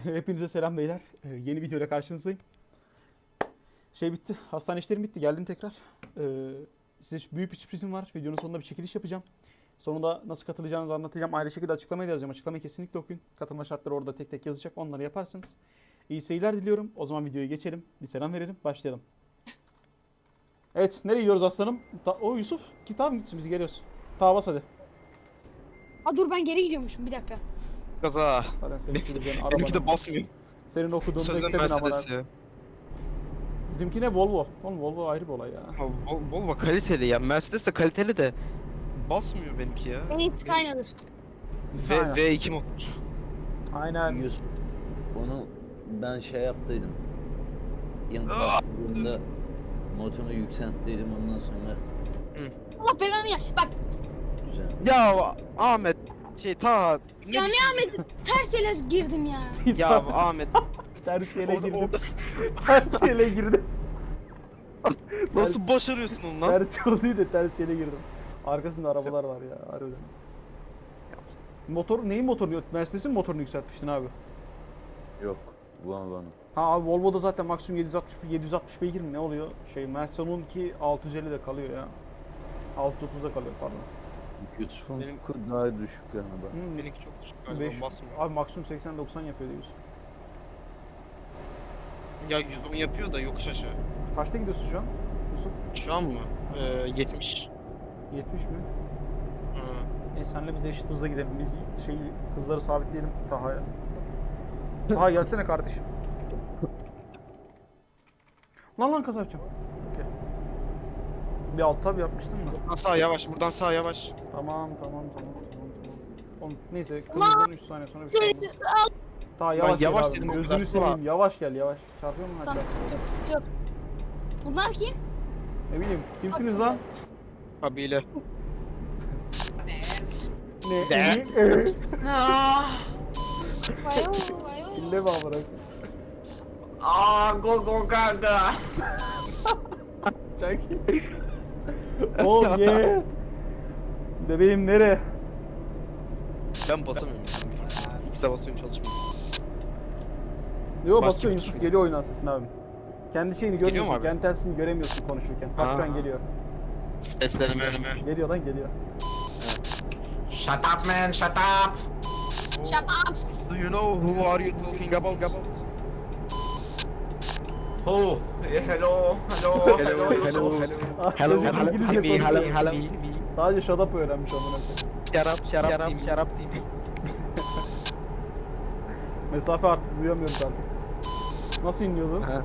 Hepinize selam beyler. Ee, yeni videoyla karşınızdayım. Şey bitti. Hastane işlerim bitti. Geldim tekrar. Ee, size büyük bir sürprizim var. Videonun sonunda bir çekiliş yapacağım. Sonunda nasıl katılacağınızı anlatacağım. Ayrı şekilde açıklamayı da yazacağım. Açıklamayı kesinlikle okuyun. Katılma şartları orada tek tek yazacak. Onları yaparsınız. İyi seyirler diliyorum. O zaman videoyu geçelim. Bir selam verelim. Başlayalım. Evet. Nereye gidiyoruz aslanım? Ta- o Yusuf. Git abi gitsin. Biz geliyoruz. Ta bas hadi. Aa dur ben geri gidiyormuşum bir dakika. Gaza. Zaten senin süreceğin Benimki de araba. basmıyor. Senin okuduğun Sözde mektebin amına. Mercedes ya. Bizimki ne Volvo. Oğlum Volvo ayrı bir olay ya. Ha, Vol- Volvo kaliteli ya. Mercedes de kaliteli de basmıyor benimki ya. En iyisi kaynadır. V, Aynen. V2 motor. Aynen. Yusuf, onu ben şey yaptıydım. İlk başladığımda motoru yükselttiydim ondan sonra Allah belanı ya. Bak güzel. Ya Ahmet şey ta ya ne? Ahmet ters ele girdim ya. Ya Ahmet Ters yele orada, girdim. orada Ters yele girdim. nasıl başarıyorsun onu lan? Ters yol değil de ters yele girdim. Arkasında arabalar var ya harbiden. Motor neyin motorunu? Mercedes'in motorunu yükseltmiştin abi. Yok, Volvo'nun. Ha abi Volvo'da zaten maksimum 760 760 beygir mi ne oluyor? Şey Mercedes'inki 650 de kalıyor ya. 630'da kalıyor pardon. Yusuf'un Benim- Benim... daha düşük galiba. Hmm, Benimki çok düşük galiba beş- basmıyor. Abi maksimum 80 90 yapıyor diyorsun. Ya 110 yapıyor da yokuş aşağı. Kaçta gidiyorsun şu an? Yusuf Şu an mı? Ee, 70. 70 mi? Ha. E senle biz eşit hızla gidelim. Biz şey hızları sabitleyelim Taha'ya. Taha gelsene kardeşim. Lan lan. Okey. Bir alt tab yapmıştım da. Buradan sağ yavaş, buradan sağ yavaş. Tamam tamam tamam tamam tamam. Oğlum neyse kırmızıdan 3 saniye sonra bir şey olmaz. Daha yavaş, gel yavaş abi. dedim o Gözünü kadar. seveyim yavaş gel yavaş. Çarpıyor mu Tamam hatta? yok yok. Bunlar kim? Ne bileyim kimsiniz lan? Abiyle. Ne? Ne? Ne? Vayo vayo. Kille mi amına? Ah, go go gaga. Çak. Oh yeah. Bebeğim nere? Ben basamıyorum. İkisi de basıyorum çalışmıyor. Yo Başka basıyor bir Yusuf tuş. geliyor oyundan sesin abi. Kendi şeyini Geliyor mu görmüyorsun, abi? kendi telsizini göremiyorsun konuşurken. Bak şu an Ha. geliyor. Seslenme. Geliyor lan geliyor. Shut up, man. Shut up. Shut up. Do you know who are you talking about? Yeah, hello, hello, Hello, hello, hello. Ah, Hello, hello, Timmy, hello, hello, Timmy. Sadece shut up öğrenmiş amına koyayım. Şarap, şarap, Timmy. Şarap, Timmy. Mesafe arttı duyamıyoruz artık. Nasıl inliyordu? Ha,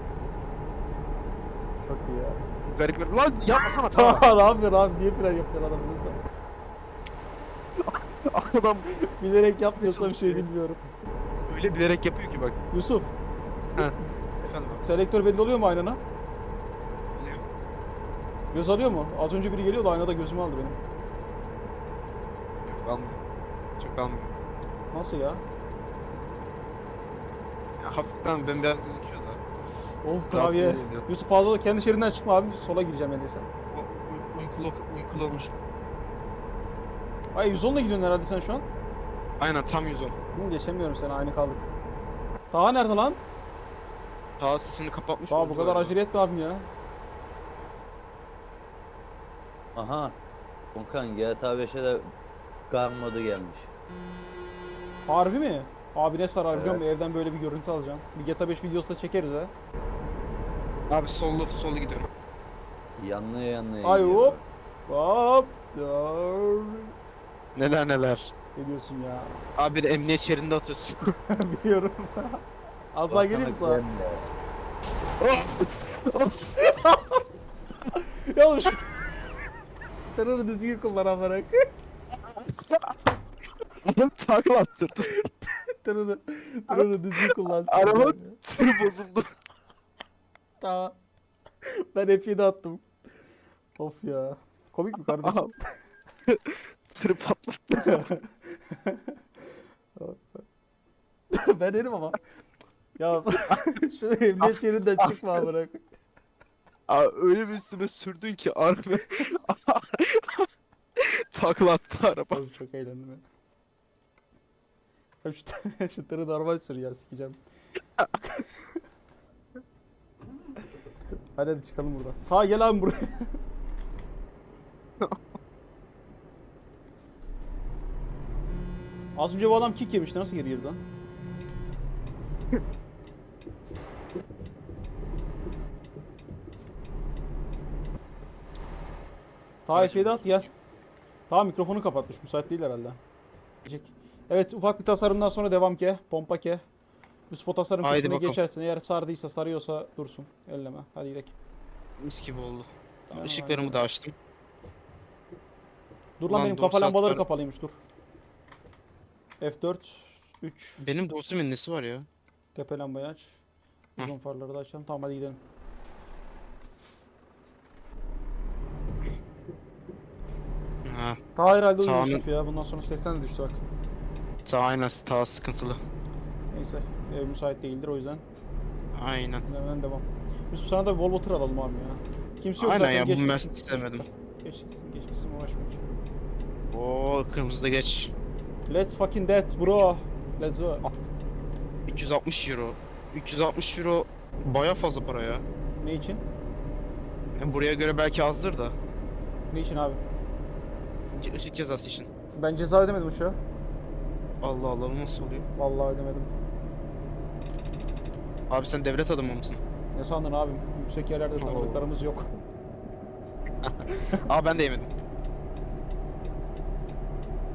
Çok iyi ya. Garip bir... Lan yapmasana tamam. Tamam ne yapıyor abi? Niye fren yapıyor adam burada? Adam Bilerek yapmıyorsa bir şey bilmiyorum. öyle bilerek yapıyor ki bak. Yusuf, Efendim. selektör belli oluyor mu aynana? Oluyor. Göz alıyor mu? Az önce biri geliyordu aynada gözümü aldı benim. Yok almıyor. Çok almıyor. Nasıl ya? Ya, hafiften bembeyaz gözüküyor da. Of klavye. biraz. Yusuf fazla kendi şeridinden çıkma abi. Sola gireceğim. O, uy- uykulu, uykulu olmuş. Ay 110'la gidiyorsun herhalde sen şu an. Aynen tam 110. Hı, geçemiyorum seni aynı kaldık. Daha nerede lan? Daha sesini kapatmış. Daha bu kadar acele etme abim ya. Aha, Okan GTA 5'e de kar modu gelmiş. Harbi mi? Abi ne sarar biliyor musun? Evden böyle bir görüntü alacağım. Bir GTA 5 videosu da çekeriz ha. Abi sollu, sollu gidiyorum. Yanlıya yanlıya Ay gidiyor. hop. Hop. Dur. Neler neler. Ne diyorsun ya? Abi de emniyet şeridinde atıyorsun. Biliyorum. Az daha geleyim mi sana? Ya oğlum şu... Sen onu düzgün kullan amına. Adam takla attırdı. Sen onu, sen onu düzgün kullan. Araba ya. tırı bozuldu. Tamam. Ben F7 attım. Of ya. Komik mi kardeşim? Tırı patlattı. ben dedim ama. Ya şu emniyet şeridinden çıkma koyayım. Aa, öyle bir üstüme sürdün ki araba takla attı araba. Oğlum Çok eğlendim ben. Abi şu, şu tırı normal sür ya sikeceğim. hadi hadi çıkalım buradan. Ha gel abi buraya. Az önce bu adam kick yemişti. Nasıl geri girdi lan? Ta F7 at gel. Tamam mikrofonu kapatmış. Müsait değil herhalde. Evet ufak bir tasarımdan sonra devam ke. Pompa ke. Üst pot tasarım Haydi kısmına bakalım. geçersin. Eğer sardıysa sarıyorsa dursun. Elleme. Hadi gidelim. Mis gibi oldu. Tamam, Işıklarımı da açtım. Dur lan Lan benim kafa lambaları var. kapalıymış dur. F4 3 Benim dostumun nesi var ya? tepe lambayı aç. Uzun farları da açalım. Tamam hadi gidelim. Ha, Ta herhalde Sağını- Yusuf ya. Bundan sonra sesten de düştü bak. ta aynen ta sıkıntılı. Neyse ev müsait değildir o yüzden. Aynen. Hemen devam. Yusuf sana da bir Volvo tır alalım abi ya. Kimse yok Aynen zaten ya geç bu gitsin. Mercedes'i sevmedim. Geç gitsin geç gitsin uğraşma hiç. Oo kırmızı da geç. Let's fucking that bro. Let's go. Ah, 360 euro. 360 euro baya fazla para ya. ne için? Yani buraya göre belki azdır da. Ne için abi? Işık cezası için. Ben ceza ödemedim uçağa. Allah Allah bu nasıl oluyor? Vallahi ödemedim. Abi sen devlet adamı mısın? Ne sandın abim? Yüksek yerlerde Oo. tanıdıklarımız yok. Aa ben de yemedim.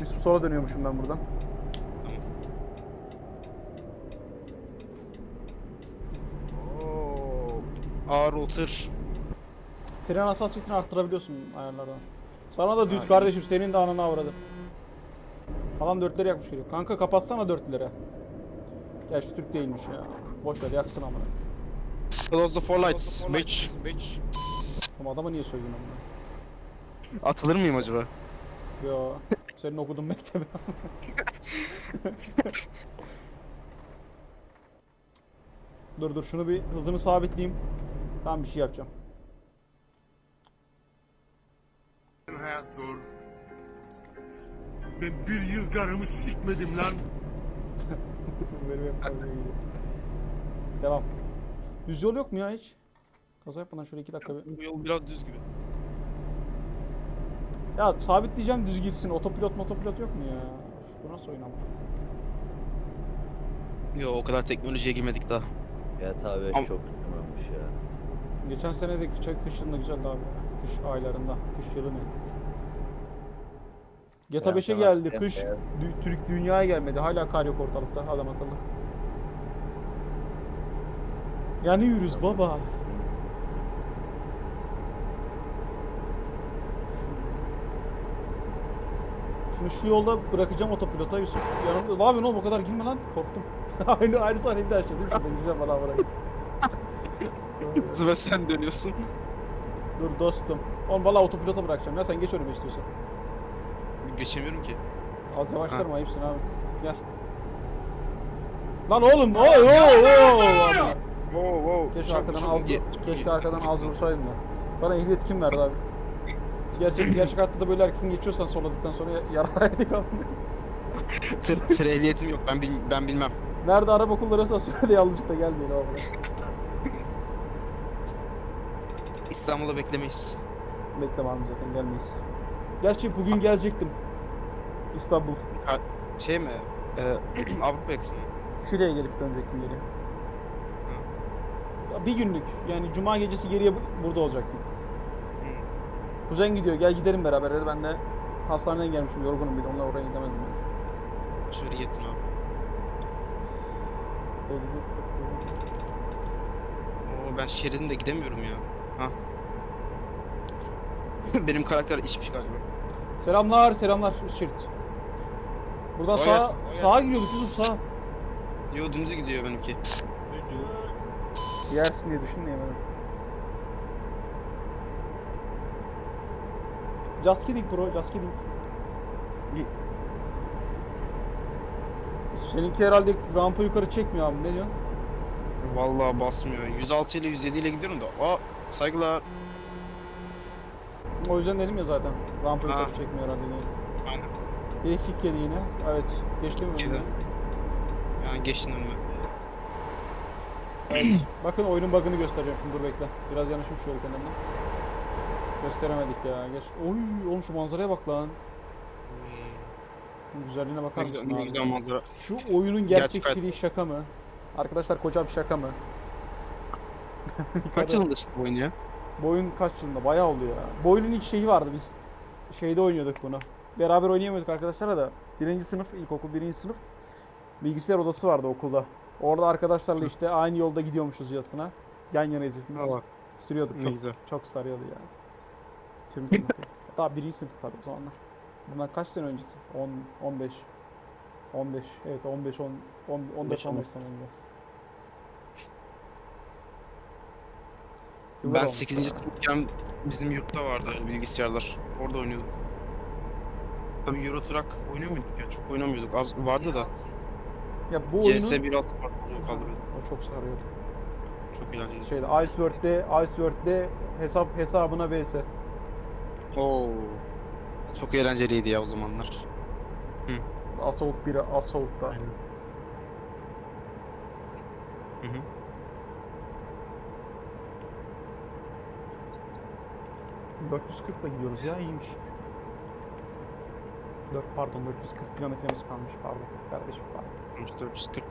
Yusuf sola dönüyormuşum ben buradan. Oo. Ağır otur. Fren hassasiyetini arttırabiliyorsun ayarlardan. Sana da düt kardeşim senin de ananı avradı. Adam dörtleri yakmış geliyor. Kanka kapatsana dörtlere. Gerçi Türk değilmiş ya. Boş ver yaksın amına. Close the four lights. Bitch. Ama adama niye söyledin amına? Atılır mıyım acaba? Yo. Senin okuduğun mektebi. dur dur şunu bir hızını sabitleyeyim. Ben bir şey yapacağım. Hayat zor. Ben bir yıl karımı sikmedim lan. Benim hep kavgaya gidiyor. Devam. Düz yol yok mu ya hiç? Kaza yapmadan şöyle iki dakika bir... Bu yol biraz düz gibi. Ya sabitleyeceğim düz gitsin. Otopilot motopilot yok mu ya? Bu nasıl oyun ama? Yo o kadar teknolojiye girmedik daha. GTA 5 Am- çok güzelmiş ya. Geçen sene de kış, kış yılında güzeldi abi. Kış aylarında. Kış yılı ne? GTA Ya 5'e sana- geldi. Kış dü- Türk dünyaya gelmedi. Hala kar yok ortalıkta. Adam akıllı. Yanıyoruz baba. Şimdi şu yolda bırakacağım otopilota Yusuf yanımda. Ne yapıyorsun oğlum o kadar girme lan. Korktum. aynı aynı sahneyi bir daha açacağız? Şuradan gireceğim bana bırak. Zıva sen dönüyorsun. Dur dostum. Oğlum valla otopilota bırakacağım ya sen geç önüme istiyorsan. Geçemiyorum ki. Az yavaşlarım ayıpsın abi. Gel. Lan oğlum oy oy oy. Wow wow. Keşke Çok- arkadan çok az iyi, çok keşke iyi. arkadan az vursaydım da. Sana ehliyet kim verdi abi? Gerçek gerçek hayatta da böyle erken geçiyorsan soladıktan sonra yarar yedik abi. Tır, tır ehliyetim yok ben bil, ben bilmem. Nerede araba kullanırsa söyle de yanlışlıkla gelmeyin abi. İstanbul'da beklemeyiz. Beklemem zaten gelmeyiz. Gerçi bugün gelecektim. İstanbul. Şey mi? Ee, Avrupa yakasını. Şuraya gelip dönecektim geri. Ya Bir günlük yani cuma gecesi geriye bu- burada olacaktım. Kuzen gidiyor gel gidelim beraber dedi ben de hastaneden gelmişim yorgunum bir de onunla oraya gidemezdim yani. Şöyle yetin abi. Oo, ben şeridinde gidemiyorum ya. Ha. Benim karakter içmiş galiba. Selamlar selamlar şerit. Buradan Vay sağa, yas- vay sağa yas- giriyorduk Yusuf sağa. Yo dümdüz gidiyor benimki. Yersin diye düşündüm yemedim. Just kidding bro, just kidding. Seninki herhalde rampa yukarı çekmiyor abi ne diyorsun? Vallahi basmıyor. 106 ile 107 ile gidiyorum da. Aa saygılar. O yüzden dedim ya zaten. Rampa Ha. yukarı çekmiyor herhalde diye. Bir kick yedi yine. Evet. Geçti mi? Yedi. Yani geçtin önüme. Evet. Bakın oyunun bug'ını göstereceğim şimdi dur bekle. Biraz yanaşım şöyle kenarına. Gösteremedik ya. Geç. Oy oğlum şu manzaraya bak lan. Bunun Güzelliğine bakar mısın ne güzel manzara. Şu oyunun Gerçek gerçekçiliği şaka mı? Arkadaşlar koca bir şaka mı? Kaç yılında çıktı bu oyun ya? Bu oyun kaç yılında? Bayağı oluyor ya. Bu oyunun ilk şeyi vardı biz şeyde oynuyorduk bunu. Beraber oynayamıyorduk arkadaşlarla da. Birinci sınıf, ilkokul birinci sınıf. Bilgisayar odası vardı okulda. Orada arkadaşlarla işte aynı yolda gidiyormuşuz yasına. Yan yanayız hepimiz. Allah. Sürüyorduk. Ne Çok, güzel. çok sarıyordu yani. Tüm sınıfı. Daha birinci sınıf tabii o zamanlar. Bundan kaç sene öncesi? 10, 15. 15. Evet 15, 10, 10 14, 15 sene önce. Yıllar Ben olmuş 8. ya. sınıfken bizim yurtta vardı bilgisayarlar. Orada oynuyorduk. Tabii Euro Truck oynuyor muyduk ya? Çok oynamıyorduk. Az vardı da. Ya bu oyunun... CS 1.6 var. Uzun kaldırıyordu. O çok sarıyordu. Çok eğlenceli. Şeyde Iceworld'de, Iceworld'de hesap hesabına vs. Oo. Çok eğlenceliydi ya o zamanlar. Assault 1'e Assault'ta. Hı hı. Hı. 440'la gidiyoruz ya iyiymiş. 4 pardon 440 kilometremiz kalmış pardon kardeşim pardon. 440.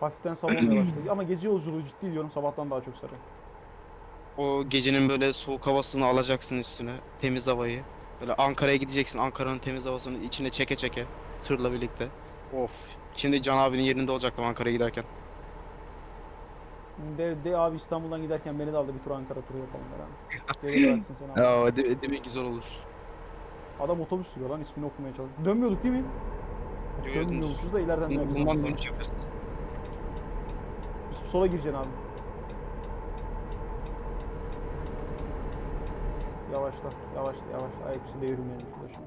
Hafiften sabah olmaya başladı ama gece yolculuğu ciddi diyorum sabahtan daha çok sarıyor. O gecenin böyle soğuk havasını alacaksın üstüne. Temiz havayı. Böyle Ankara'ya gideceksin. Ankara'nın temiz havasını içine çeke çeke. Tırla birlikte. Of. Şimdi Can abinin yerinde olacaktım Ankara'ya giderken. De, de abi İstanbul'dan giderken beni de aldı bir tur Ankara turu yapalım beraber. Geri bıraksın seni. Ya de, demek güzel olur. Adam otobüs sürüyor lan ismini okumaya çalışıyor. Dönmüyorduk değil mi? Yo, yo, Dönmüyormuşuz da ileriden döneceğiz. bundan dönüş. Üst- Sola gireceksin abi. Yavaşla, yavaşla, yavaşla. Ayaküstü devirmeyelim şurada şimdi.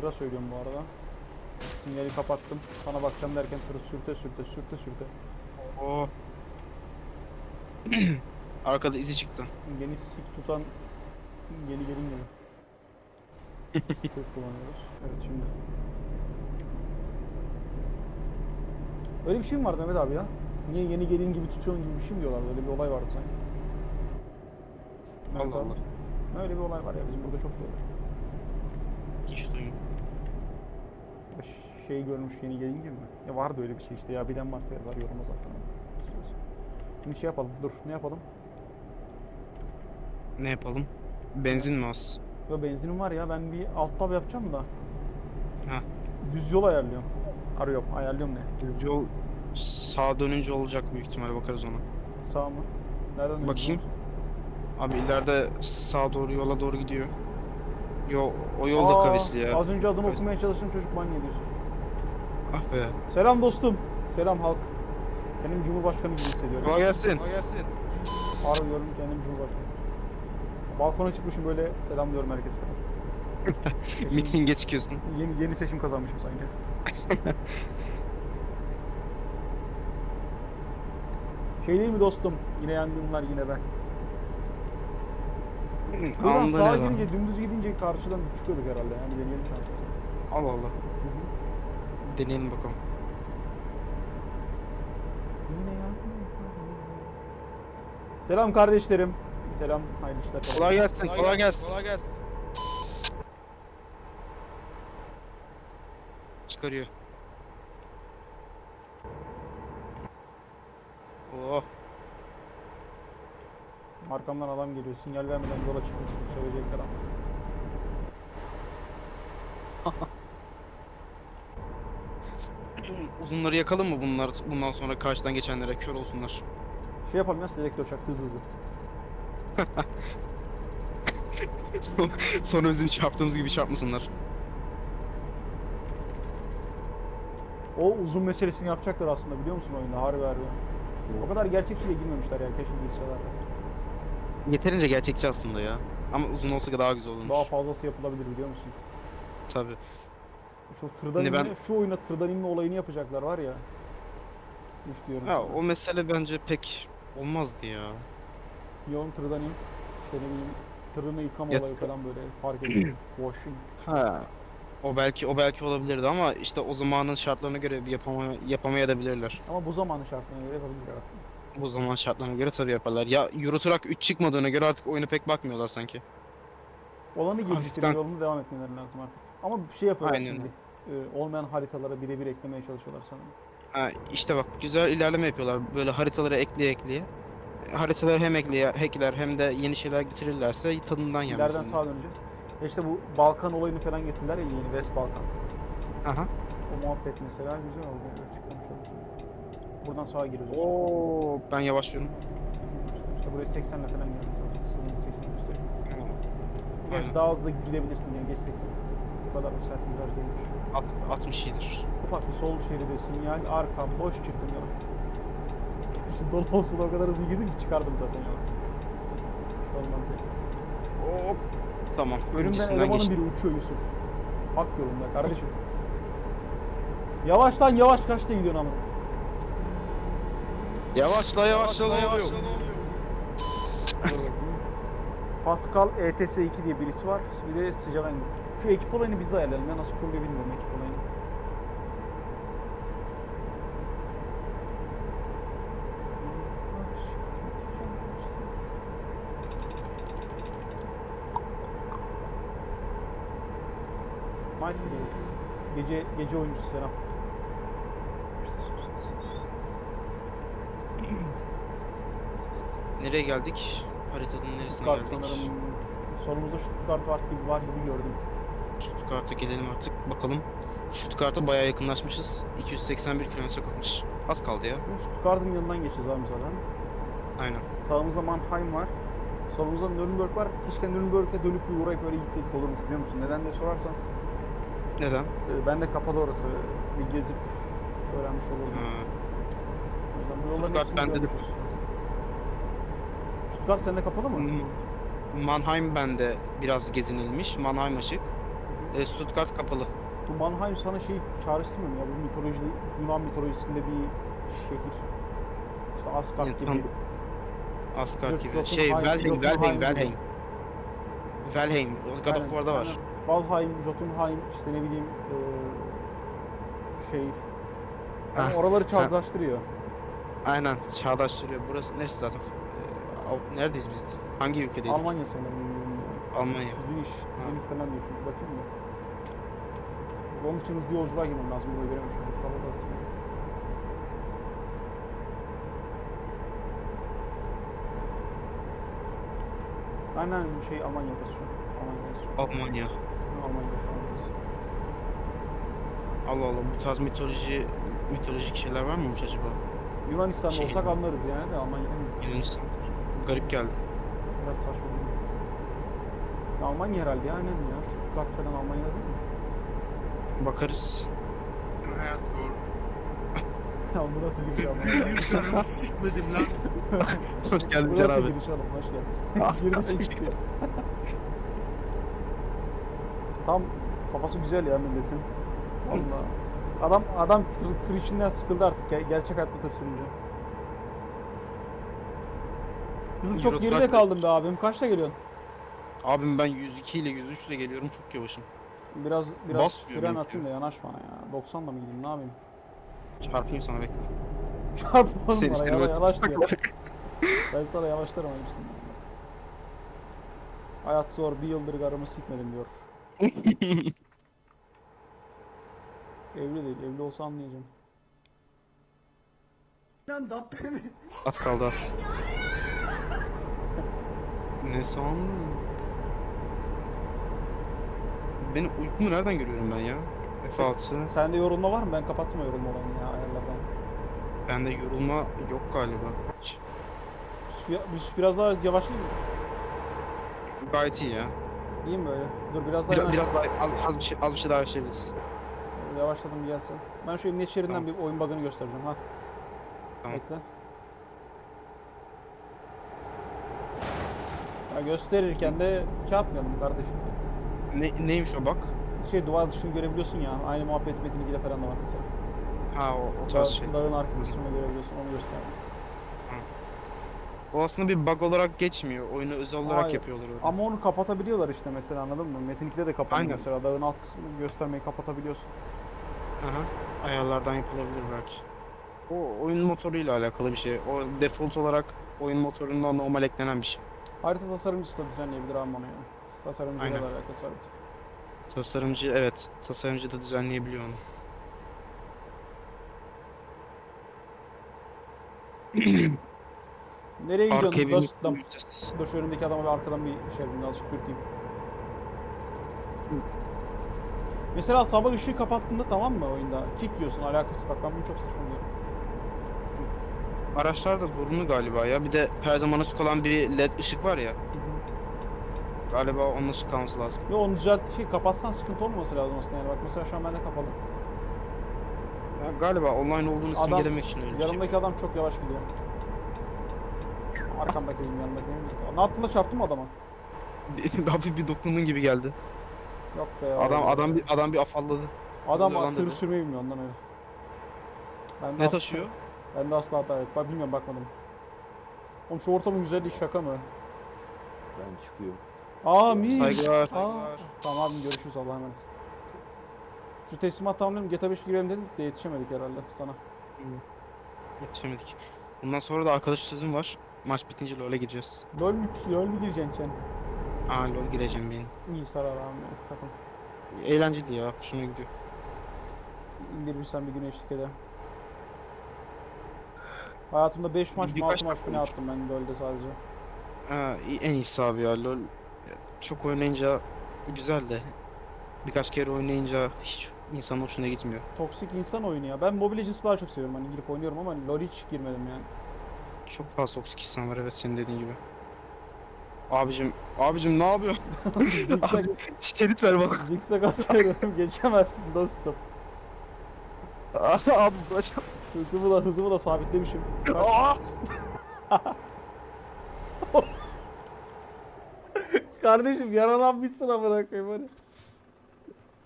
Tıra söylüyorum bu arada. Sinyali kapattım. Sana bakacağım derken tırı sürte sürte sürte sürte. Oo. Arkada izi çıktı. Yeni sik tutan yeni gelin gibi. Çok kullanıyoruz. Evet şimdi. Öyle bir şey mi vardı Mehmet abi ya? Niye yeni gelin gibi tutuyorsun gibi bir şey mi diyorlardı? Öyle bir olay vardı sanki. Mehmet Allah abi, Allah. Öyle bir olay var ya bizim burada çok diyorlar. Hiç duymadım. Şey görmüş yeni gelin gibi mi? Ya vardı öyle bir şey işte ya bilen varsa yazar yoruma zaten. Şimdi şey yapalım dur ne yapalım? Ne yapalım? Benzin mi az? Ya benzinim var ya ben bir alt tab yapacağım da. Ha. Düz yol ayarlıyorum. Arıyorum ayarlıyorum ne? Düz yol sağa dönünce olacak büyük ihtimalle bakarız ona. Sağ mı? Nereden? Bakayım. Abi ileride sağa doğru yola doğru gidiyor. Yo, o yol da Aa, kavisli ya. Az önce adını Kavisli. okumaya çalıştım çocuk ban geliyorsun. Ah be. Selam dostum. Selam halk. Kendimi Cumhurbaşkanı gibi hissediyorum. Kolay gelsin. Harbi diyorum kendimi Cumhurbaşkanı. Balkona çıkmışım böyle selam diyorum herkes falan. Seçim- Mitinge çıkıyorsun. Yeni, yeni seçim kazanmışım sanki. Şey değil mi dostum? Yine yangınlar yine ben. Buradan Anında sağa ne lan? girince dümdüz gidince karşıdan çıkıyorduk herhalde yani deneyelim şansımızı. Allah Allah. Deneyelim bakalım. Selam kardeşlerim. Selam hayırlı işler. Kolay gelsin. Kolay gelsin. Çıkarıyor. Oh. Arkamdan adam geliyor. Sinyal vermeden yola çıkmışsın. Söyleyecekler ama. Uzunları yakalım mı bunlar bundan sonra karşıdan geçenlere kör olsunlar. Şey yapalım ya selektör uçak hızlı hızlı. Sonra bizim çarptığımız gibi çarpmasınlar. O uzun meselesini yapacaklar aslında biliyor musun oyunda harbi harbi. O kadar gerçekçiyle girmemişler ya keşke girseler. Yeterince gerçekçi aslında ya. Ama uzun olsa daha güzel olurmuş. Daha fazlası yapılabilir biliyor musun? Tabii. Şu tırdan ben- şu oyuna tırdan inme olayını yapacaklar var ya. Üf diyorum Ya sana. o mesele bence pek olmazdı ya. Yoğun tırdan in. İşte ne bileyim tırını yıkama Yat- olayı falan böyle fark edin. Washing. Ha. O belki o belki olabilirdi ama işte o zamanın şartlarına göre yapama, yapamayabilirler. Ama bu zamanın şartlarına göre yapabilirler aslında. Bu zaman şartlarına göre tabii yaparlar. Ya Euro Truck 3 çıkmadığına göre artık oyuna pek bakmıyorlar sanki. Olanı geliştirip Hafiften- yolunu devam etmeleri lazım artık. Ama bir şey yapıyorlar Aynen şimdi. Ee, olmayan haritalara birebir eklemeye çalışıyorlar sanırım. Ha, işte bak güzel ilerleme yapıyorlar. Böyle haritaları ekleye ekleye. Haritaları hem ekler hem de yeni şeyler getirirlerse tadından yenmez. İleriden sağa döneceğiz. E İşte bu Balkan olayını falan getirdiler ya yeni West Balkan. Aha. O muhabbet mesela güzel oldu. Çıkmamış oldu. Buradan sağa giriyoruz. Oo, ben yavaşlıyorum. İşte buraya 80 ile falan geldik. zaten. Sınırı 80 gösteriyor. Gerçi Aynen. daha hızlı gidebilirsin yani geç 80. Bu kadar da sert bir viraj değilmiş. Alt- 60 iyidir. Ufak bir sol şeride sinyal, arka boş çıktım yola. İşte dolu olsun o kadar hızlı girdim ki çıkardım zaten olmaz diye. Hop. Tamam. Önümden öncesinden elemanın geçtim. biri uçuyor Yusuf. Hak yolunda kardeşim. Yavaş lan yavaş kaçta gidiyorsun ama? Yavaşla yavaşla yavaşla. Pascal ETS2 diye birisi var. Bir de sıcak engel. Şu ekip olayını biz de ayarlayalım ya nasıl kuruluyor bilmiyorum ekip olayını. Mike diyor. Gece gece oyuncusu Serap. Nereye geldik? Haritanın neresine Stuttgart geldik? sanırım. Solumuzda Stuttgart var gibi var gibi gördüm. Stuttgart'a gelelim artık bakalım. Stuttgart'a bayağı yakınlaşmışız. 281 kilometre kalmış. Az kaldı ya. Stuttgart'ın yanından geçeceğiz abi zaten. Aynen. Sağımızda Mannheim var. Solumuzda Nürnberg var. Keşke Nürnberg'e dönüp bir uğrayıp böyle gitseydik olurmuş biliyor musun? Neden diye sorarsan. Neden? e, ben de kapalı orası. Bir gezip öğrenmiş olurdum. Yolların Stuttgart bende de-. Stuttgart sende kapalı mı? M- Mannheim bende biraz gezinilmiş. Mannheim açık. E, Stuttgart kapalı. Bu Mannheim sana şey çağrıştırmıyor mu ya? Bu mitoloji, Yunan mitolojisinde bir şehir. İşte Asgard Yani gibi. Asgard gibi. Şey, Valheim, Jotunheim Valheim, gibi. Valheim. Valheim. O God of War'da var. aynen. Valheim, Jotunheim, işte ne bileyim eee şey. Yani Heh, oraları sen- çağdaştırıyor. Aynen. Çağdaştırıyor. Burası neresi zaten? E, Neredeyiz biz? Hangi ülkedeydik? Almanya sanırım. Almanya. Zürich, Zürich falan diyor çünkü bakayım da. Onun için hızlı yolculuğa girmem lazım. Burayı görememişim. Bu kapalı da. Aynen şey şu şu. Almanya. Almanya'da şu an. Allah Allah bu tarz mitoloji mitolojik şeyler var mıymış acaba? Yunanistan'da Şey- olsak anlarız yani de Almanya'da mı? Yunanistan. Garip geldi. Biraz saçma. değil mi? Ya Almanya herhalde ya. Aynen ya. Stuttgart falan Almanya'da değil mi? Bakarız. Hayat zor. Ya bu nasıl giriş ama? Karımı sikmedim lan. Hoş geldin Bu Can nasıl abi. giriş oğlum? Hoş geldin. Aslan Girdi çıktı. Tam kafası güzel ya milletin. Vallahi. Adam adam tır, tır içinden sıkıldı artık ger- gerçek hayatta tır sürünce. Yusuf çok Euro geride Truck- kaldım be abim. Kaçta geliyorsun? Abim ben 102 ile 103 ile geliyorum çok yavaşım. Biraz biraz Basmıyor fren benimki. atayım da yanaş bana ya. 90'la mı gideyim ne yapayım? Çarpayım sana bekle. Çarpma Seni bana seni yavaş, yavaş diyor. Ben sana yavaşlarım ayıpsın. Hayat zor bir yıldır karımı sikmedim diyor. evli değil, evli olsa anlayacağım. Az kaldı az. ne sandın? Benim uykumu nereden görüyorum ben ya? F6. Sende yorulma var mı? Ben kapattım o yorulma olayını ya ayarlardan. Bende yorulma yok galiba. Hiç. Yusuf biraz daha yavaşlayayım mı? Gayet iyi ya. İyi mi böyle? Dur biraz daha Biraz, biraz daha, az, az bir şey az bir şey daha yaşayabiliriz. Yavaşladım gelse. Ben şu emniyet şeridinden Tamam. bir oyun bug'ını göstereceğim ha. Tamam. Bekle. Ya gösterirken de şey yapmayalım kardeşim. Ne, neymiş o bak? Şey duvar dışını görebiliyorsun ya. Aynı muhabbet Metin 2'de falan da var mesela. Ha o, o tarz şey. Dağın arka kısmını görebiliyorsun. Onu gösterdim. O aslında bir bug olarak geçmiyor. Oyunu özel olarak Hayır. yapıyorlar orada. Ama onu kapatabiliyorlar işte mesela anladın mı? Metin 2'de de kapanıyor Aynen. mesela. Dağın alt kısmını göstermeyi kapatabiliyorsun. Aha. Ayarlardan yapılabilir belki. O oyun motoruyla alakalı bir şey. O default olarak oyun motorundan normal eklenen bir şey. Harita tasarımcısı da düzenleyebilir ama onu yani. Tasarımcıyla Aynen. da alakası var. bir tık. Tasarımcı evet. Tasarımcı da düzenleyebiliyor onu. Nereye Arkaya gidiyorsun bir dostum? ücretsiz. Dur şu önümdeki adama bir arkadan bir şey yapayım. Azıcık dürteyim. Mesela sabah ışığı kapattığında tamam mı oyunda? Kick yiyorsun alakası bak ben bunu çok saçma buluyorum. Araçlar da zorunlu galiba ya. Bir de her zaman açık olan bir led ışık var ya. Galiba onun ışık kalması lazım. Yo onu düzelt şey kapatsan sıkıntı olmaması lazım aslında yani bak mesela şu an bende kapalı. Ya galiba online olduğunu Adam- simgelemek için öyle bir şey. Yanımdaki adam çok yavaş gidiyor. Arkamdaki elim yanımdaki elim. Ne yaptın da çarptın mı adama? Hafif bir dokundun gibi geldi. Yok be. Adam adam bir adam bir afalladı. Adam tır sürmeyi bilmiyor ondan öyle. Ben de Ne taşıyor? Ben de asla hata evet. Bak bilmiyorum bakmadım. Oğlum şu ortamın güzelliği şaka mı? Ben çıkıyorum. Amin. Saygılar. Tamam abim görüşürüz Allah'a emanet. Şu teslimat tamamlayalım GTA 5 girelim dedik de yetişemedik herhalde sana. Yetişemedik. Bundan sonra da arkadaş sözüm var. Maç bitince LoL'e gireceğiz. LOL mü, LOL mü gireceksin sen? Aa LoL gireceğim benim. İyi sarar abi takım. Eğlenceli ya. Hoşuma gidiyor. İndirirsen bir gün eşlik eder. Hayatımda 5 maç mı Birkaç 6 maç mı ne olmuş. attım ben LoL'de sadece. Ha, en iyisi abi ya LoL. Çok oynayınca güzel de. Birkaç kere oynayınca hiç insanın hoşuna gitmiyor. Toksik insan oyunu ya. Ben Mobile Legends'ı daha çok seviyorum hani girip oynuyorum ama LoL hiç girmedim yani. Çok fazla toksik insan var evet senin dediğin gibi. Abicim, abicim ne yapıyorsun? Zikzak, Şerit ver bana. zikzak atıyorum geçemezsin dostum. abi bırakacağım. Hızımı da hızımı da sabitlemişim. Bak, Aa! Kardeşim yaralan bitsin amına koyayım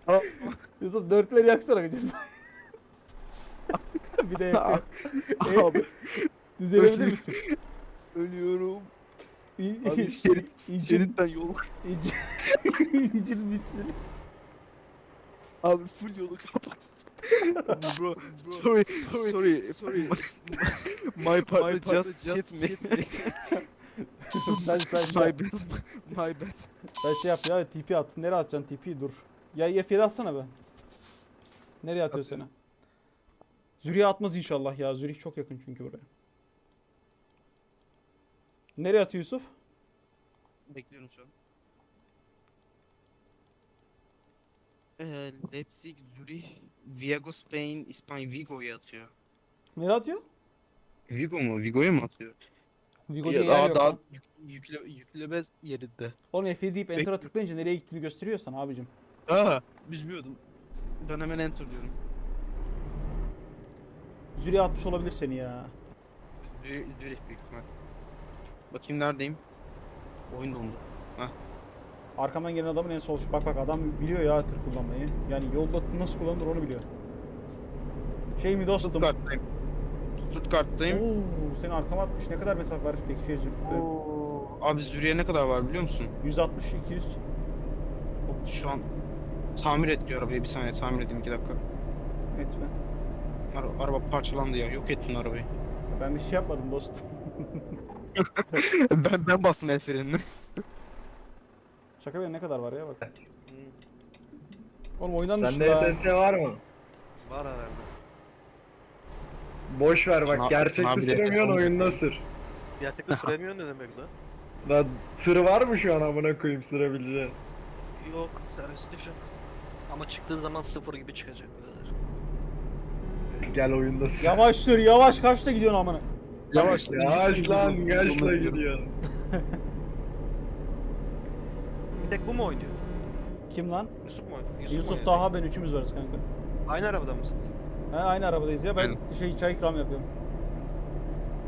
hadi. Yusuf dörtleri yaksana gıcız. bir de yakıyor. Abi Düzelebilir misin? ölüyorum. Abi şerit- Şeritten yol. incil, incilmişsin. Abi full yolu kapat. bro, sorry, sorry, sorry. My part just hit me. sen sen şey, My yap, bad. My bad. sen şey yap ya TP at. Nereye atacaksın TP'yi dur. Ya F7 atsana be. Nereye atıyor seni? Zürih'e atmaz inşallah ya. Zürih çok yakın çünkü buraya. Nereye atıyor Yusuf? Bekliyorum şu an. Ee, Leipzig, Zürih, Vigo, Spain, İspanya Vigo'ya atıyor. Nereye atıyor? Vigo mu? Vigo'ya mı atıyor? Vigo Ya yer daha yok daha yük, yükle, yükleme yerinde. Oğlum F7 deyip Enter'a tıklayınca nereye gittiğini gösteriyor sana abicim. Aa, bilmiyordum. Ben hemen enter diyorum. Zürih'e atmış olabilir seni ya. Zürih, Zürih büyük ihtimal. Bakayım neredeyim? Oyun dondu. Arkamdan gelen adamın en sol Bak bak adam biliyor ya tır kullanmayı. Yani yolda nasıl kullanılır onu biliyor. Şey mi dostum? Stuttgart'tayım. Stuttgart'tayım. Oo, seni arkama atmış. Ne kadar mesafe var? Oo. Abi Zürih'e ne kadar var biliyor musun? 160 200. Hop, Şu an tamir et bir arabayı bir saniye tamir edeyim iki dakika. Etme. Ara- araba parçalandı ya yok ettin arabayı. Ben bir şey yapmadım dostum. ben ben bastım el frenini. Şaka be ne kadar var ya bak. Oğlum oyundan Sende dışında. ETS var mı? Var herhalde. Boş ver Na- bak gerçekte nabile süremiyorsun oyunda sür. Gerçekten süremiyor ne demek lan? Lan tır var mı şu an amına koyayım sürebileceğin? Yok serviste şu an. Ama çıktığı zaman sıfır gibi çıkacak birader. Gel oyunda sür. Yavaş sür yavaş kaçta gidiyorsun amına? Yavaş. Yavaş lan kaçla gidiyor. Bir tek bu mu oynuyor? Kim lan? Yusuf mu oynuyor? Yusuf, mu Yusuf oynuyor? Taha ben üçümüz varız kanka. Aynı arabada mısınız? He aynı arabadayız ya ben Aynen. şey çay ikram yapıyorum.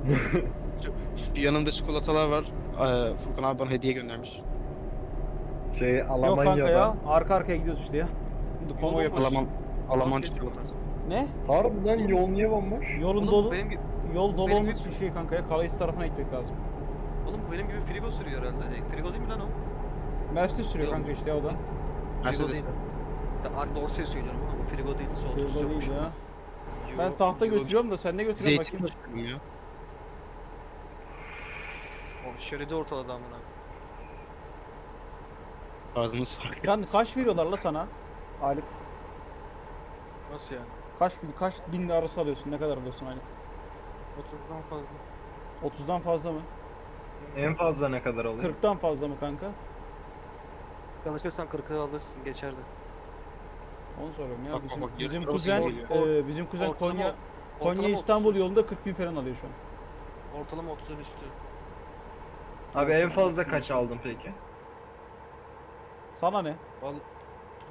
Yanımda çikolatalar var. Ee, Furkan abi bana hediye göndermiş. Şey Yok kanka ya Almanya'da. arka arkaya gidiyoruz işte ya. Şimdi konvoy yapıyoruz. Alaman Alman Basket çikolatası. Ne? Harbiden yol niye bomboş? Yolun Oğlum dolu benim gibi yol dolu benim olması için şey kanka ya Kalayız tarafına gitmek lazım. Oğlum bu benim gibi frigo sürüyor herhalde. E, Frigo değil mi lan o? Mercedes sürüyor Yok. kanka işte o da. Frigo Mercedes. değil. Ya, Ar- Dorsey söylüyorum ama frigo değil. Sol Frigo yokmuş. değil ya. Ben tahta götürüyorum da sen ne götürüyorsun Zeytin bakayım. taşıyorum ya. O şeridi ortaladı amına. Ağzımız fark Can kaç veriyorlar la sana? Aylık. Nasıl yani? Kaç bin, kaç bin arası alıyorsun? Ne kadar alıyorsun aylık? 30'dan fazla. 30'dan fazla mı? En fazla ne kadar oluyor? 40'tan fazla mı kanka? Çalışırsan 40'ı alırsın geçerli. Onu soruyorum ya. Bak, bizim bak, bizim kuzen geliyor. e, bizim kuzen Ortalama- Konya ortalama Konya İstanbul 30 yolunda 40 bin falan alıyor şu an. Ortalama 30'un üstü. Abi en fazla kaç aldın peki? Sana ne? Vallahi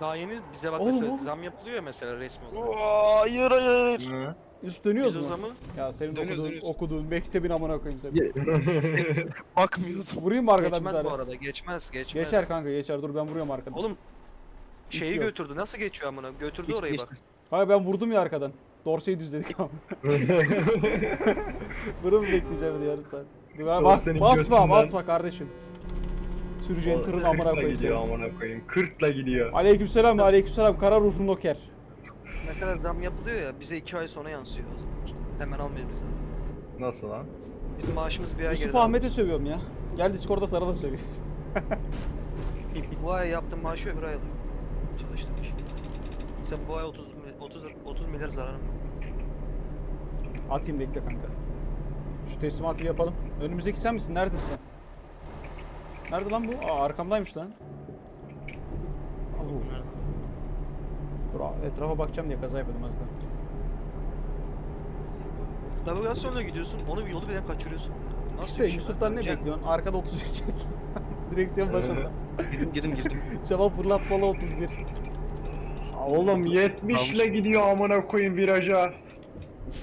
daha yeni bize bak Oğlum, mesela oğlum. zam yapılıyor ya mesela resmi olarak. Hayır hayır. Hı. Üst Biz dönüyoruz o mu? Ya senin Dönüyoruz, okuduğun, dönüyoruz. okuduğun mektebin amına koyayım seni. Bakmıyordum. Vurayım mı arkadan bir geçmez tane? bu arada geçmez geçmez. Geçer kanka geçer dur ben vuruyorum arkadan. Oğlum şeyi Bitiyor. götürdü nasıl geçiyor amına götürdü Geçti, orayı geçti. bak. Hayır ben vurdum ya arkadan. Dorseyi düzledik ama. Bunu mu bekleyeceğim yarım saat? Dur, ha, bas, basma götünden- basma kardeşim. Süreceğin O tırın amına 40'la koyayım gidiyor seni. amına koyayım. 40'la gidiyor. Aleykümselam aleykümselam kara ruhlu noker. Mesela zam yapılıyor ya bize 2 ay sonra yansıyor o zaman. Hemen almıyor bizden. Nasıl lan? Bizim maaşımız bir ay Yusuf geride. Ahmet'e sövüyorum ya. Gel Discord'da sana da söveyim. Bu ay yaptığım maaşı öbür ay alıyor. Çalıştığın iş. Sen bu ay 30 mi- 30 30 milyar zararın var. Atayım bekle kanka. Şu teslimatı yapalım. Önümüzdeki sen misin? Neredesin sen? Nerede lan bu? Aa arkamdaymış lan. Allah. Dur a- etrafa bakacağım diye kaza yapıyordum az daha. Navigasyonla gidiyorsun, onu bir yolu birden kaçırıyorsun. Nasıl İşte bir şey Yusuf'tan ne Cem, bekliyorsun? Arkada 30 çek. Direksiyon başında. Girdim girdim girdim. Cevap fırlatmalı 31. Oğlum 70 ile gidiyor amına koyayım viraja.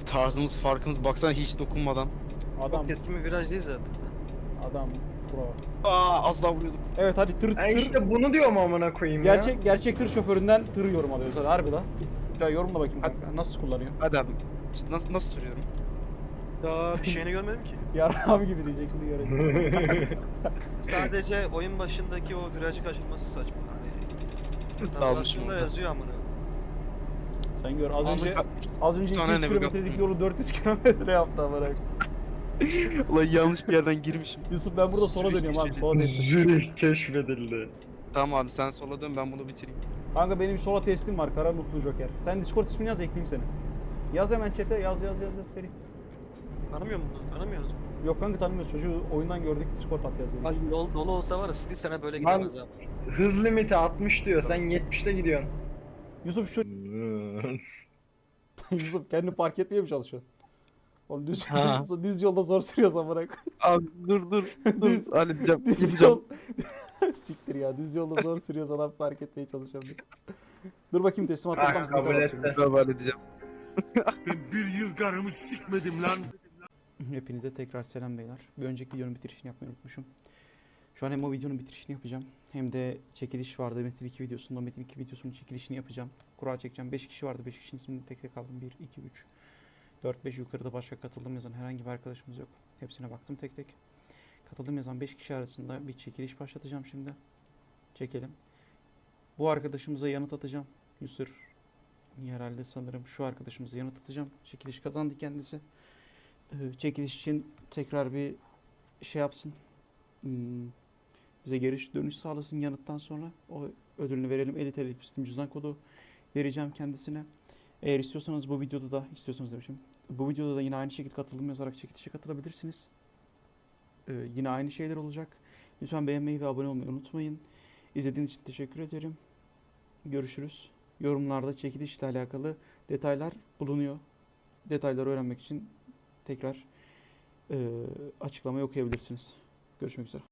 Tarzımız farkımız baksana hiç dokunmadan. Adam, Keskin bir viraj değil zaten. adam pro. Aa az daha vuruyorduk. Evet hadi tır E tır. işte bunu diyorum amına koyayım ya. Gerçek gerçek tır şoföründen tır yorum alıyoruz hadi harbi. Ya yorumla bakayım kanka. Nasıl kullanıyor? Hadi abi. İşte nasıl nasıl sürüyorum? Daha bir şeyini görmedim ki. Yaram gibi diyecek şimdi görelim. Sadece oyun başındaki o virajı kaçırması saçma. Hani Dalmışım orada. yazıyor amına. Sen gör az önce Anlık- az önce üç tane 200 navigasyon. kilometrelik yolu 400 kilometre yaptı amına. Ulan yanlış bir yerden girmişim. Yusuf ben burada sola Sürüş dönüyorum abi sola dönüyorum. Zürih keşfedildi. Tamam abi sen sola dön ben bunu bitireyim. Kanka benim sola testim var Kara Mutlu Joker. Sen Discord ismini yaz ekleyeyim seni. Yaz hemen chat'e yaz yaz yaz yaz seri. Tanımıyor musun? Tanımıyoruz. Yok kanka tanımıyoruz çocuğu oyundan gördük Discord at yazıyor. yol dolu olsa var ya sizi sene böyle Lan- gidemez abi. Hız limiti 60 diyor. Sen 70'te gidiyorsun. Yusuf şu Yusuf kendi park etmeye mi çalışıyorsun? Oğlum düz, Ha. düz yolda zor sürüyorsun amına koyayım. Abi dur dur. Düz- dur halledeceğim. Düz Yapacağım. yol. Siktir ya düz yolda zor sürüyorsan adam fark etmeye çalışıyorum diye. Dur bakayım teslimat yapalım. kabul olsun. Ben halledeceğim. Ben bir yıl karımı sikmedim lan. Hepinize tekrar selam beyler. Bir önceki videonun bitirişini yapmayı unutmuşum. Şu an hem o videonun bitirişini yapacağım. Hem de çekiliş vardı. Metin 2 videosunda Metin 2 videosunun çekilişini yapacağım. Kura çekeceğim. 5 kişi vardı. 5 kişinin ismini tek tek aldım. 1, 2, 3, 4, 5 yukarıda başka katıldım yazan herhangi bir arkadaşımız yok. Hepsine baktım tek tek. Katıldım yazan 5 kişi arasında bir çekiliş başlatacağım şimdi. Çekelim. Bu arkadaşımıza yanıt atacağım. Yusur herhalde sanırım şu arkadaşımıza yanıt atacağım. Çekiliş kazandı kendisi. Ee, çekiliş için tekrar bir şey yapsın. Hmm, bize geri dönüş sağlasın yanıttan sonra. O ödülünü verelim. 50 TL Steam cüzdan kodu vereceğim kendisine. Eğer istiyorsanız bu videoda da istiyorsanız demişim. Bu videoda da yine aynı şekilde katılım yazarak çekilişe katılabilirsiniz. Ee, yine aynı şeyler olacak. Lütfen beğenmeyi ve abone olmayı unutmayın. İzlediğiniz için teşekkür ederim. Görüşürüz. Yorumlarda çekilişle alakalı detaylar bulunuyor. Detayları öğrenmek için tekrar eee açıklamayı okuyabilirsiniz. Görüşmek üzere.